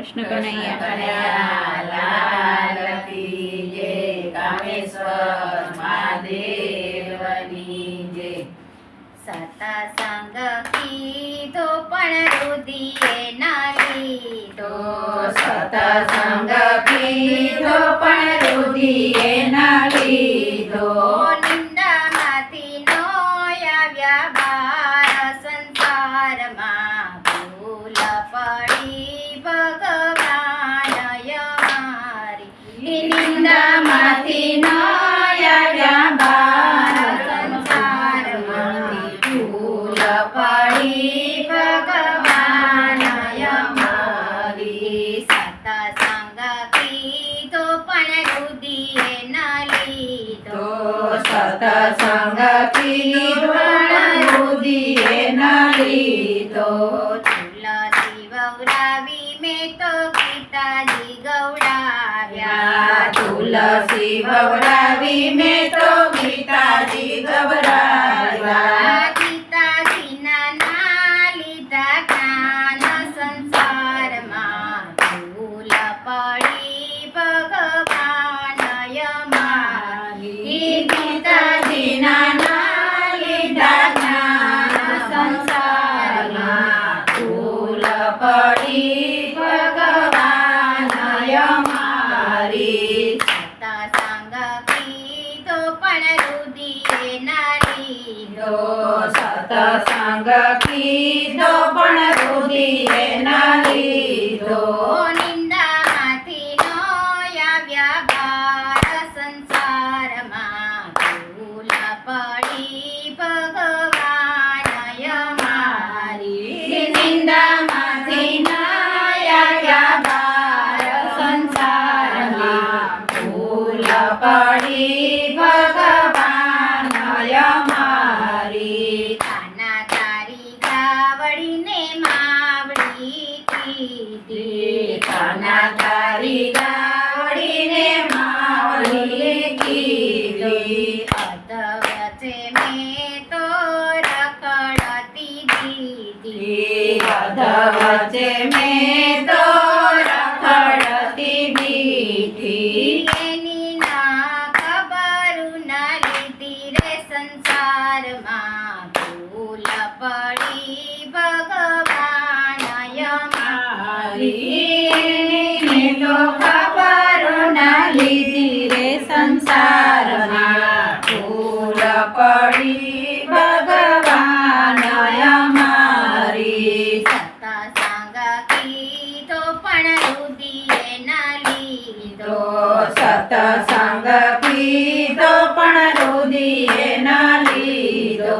કૃષ્ણ કનૈયા કામેશ્વર મહાદેવની જય સતસંગ કીધો પણ રુદિએ ના લીધો સતસંગ કીધો પણ રુધિએ ના લીધો નિંદામાંથી નો આવ્યા બાર સંસારમાં ભૂલ પડી ભગવાન અમારી નિંદામાંથી ન આવ્યા બાર સંસારમાંથી ભૂલ પડી ભગવાન અમારી સતસંગ કીધો પણ રુદિએ ના લીધો સતસંગ કીધો રુધિએ ના લીધો તુલસી વવરાવી મેં તો ગીતાજી ગવડાવ્યા તુલસી વવડાવી મેં તો ગીતાજી ગવડાવ્યા ગીતાજીના ના લીધા જ્ઞાન સંસારમાં ભૂલ પડી ભગવાન અમારી ગીતાજીના ના લીધા જ્ઞાન સંસારમાં ભૂલ પડી ભગવાન અમારી સતસંગ કીધો પણ રુદિએ ના લીધો સતસંગ કીધો પણ રુધિએ ના લીધો. નિંદામાંથી નો આવ્યા બાર સંસારમાં ભૂલ પડી ભગવાન અમારી. નિંદામાંથી નાયા બાર સંસારમાં ભૂલ પડી ભગવાન અમારી. તો રખડતી દીધી વચ્ચે મેં તો રખડતી દીધી એની ના ખબર ના લીધી રે સંસારમાં. ભૂલ પડી ભગવાન મારીને તો લીધો સતસંગ કીધો પણ રુદિએ ના લીધો.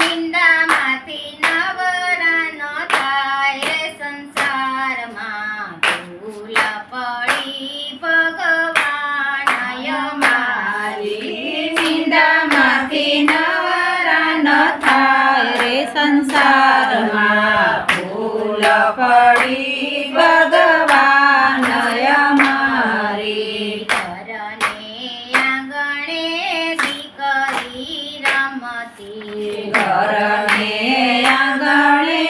નિંદામાંથી નવરા ન થાય સંસારમાં. ભૂલ પડી ભગવાન મારી નિંદામાંથી નવરા ઘરને આંગણે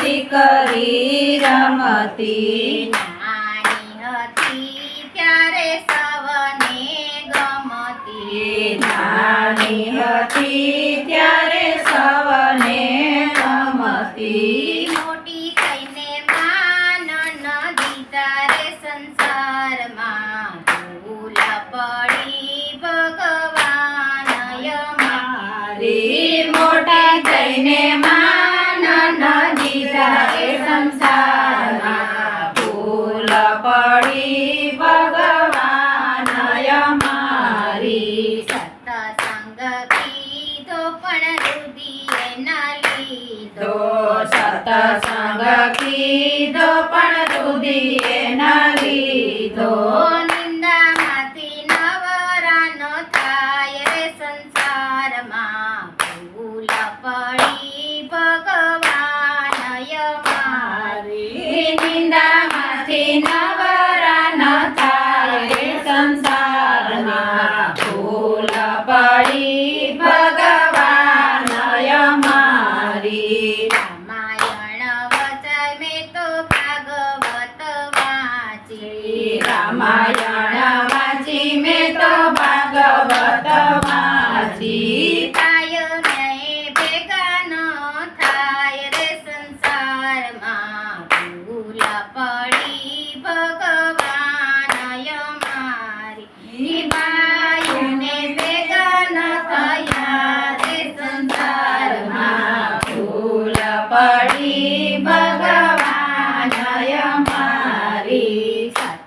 દીકરી રમતી. નાની હતી ત્યારે સવને ગમતી નાની હતી ત્યારે સવને રમતી. મોટી થઈને પડી ભગવાન અમારી સતસંગ કીધો પણ રુદિએ ના લીધો. સતસંગ કીધો પણ રુધિએ ના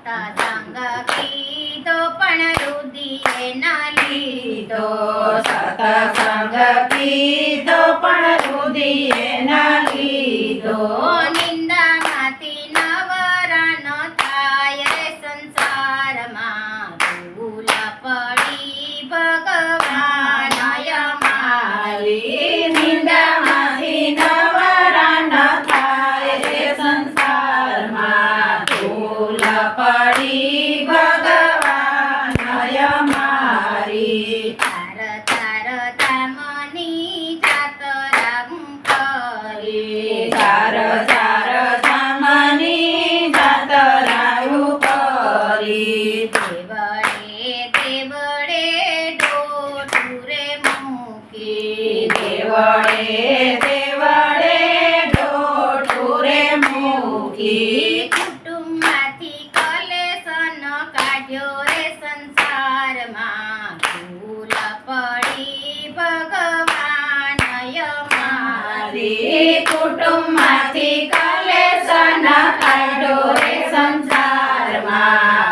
સતસંગ કીધો પણ રુદિએ ના લીધો સતસંગ કીધો પણ રુદિએ ના લીધો એ કુટુંબમાંથી ન કાઢ્યો રે સંસારમાં. ભૂલ પડી ભગવાન યમારે કુટુંબમાંથી કલેશન કાઢ્યો રે સંસારમાં.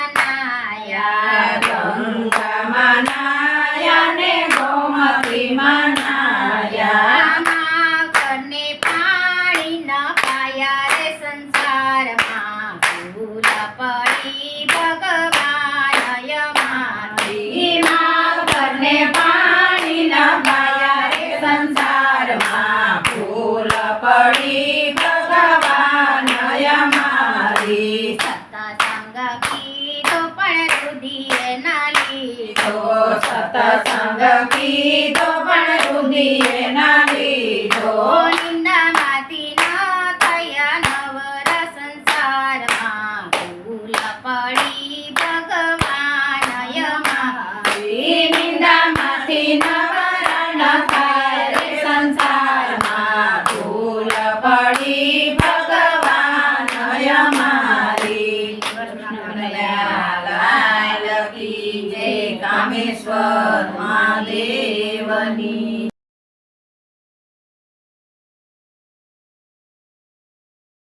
મનાયા ભંગ તો પણ રુધિએ ના લીધો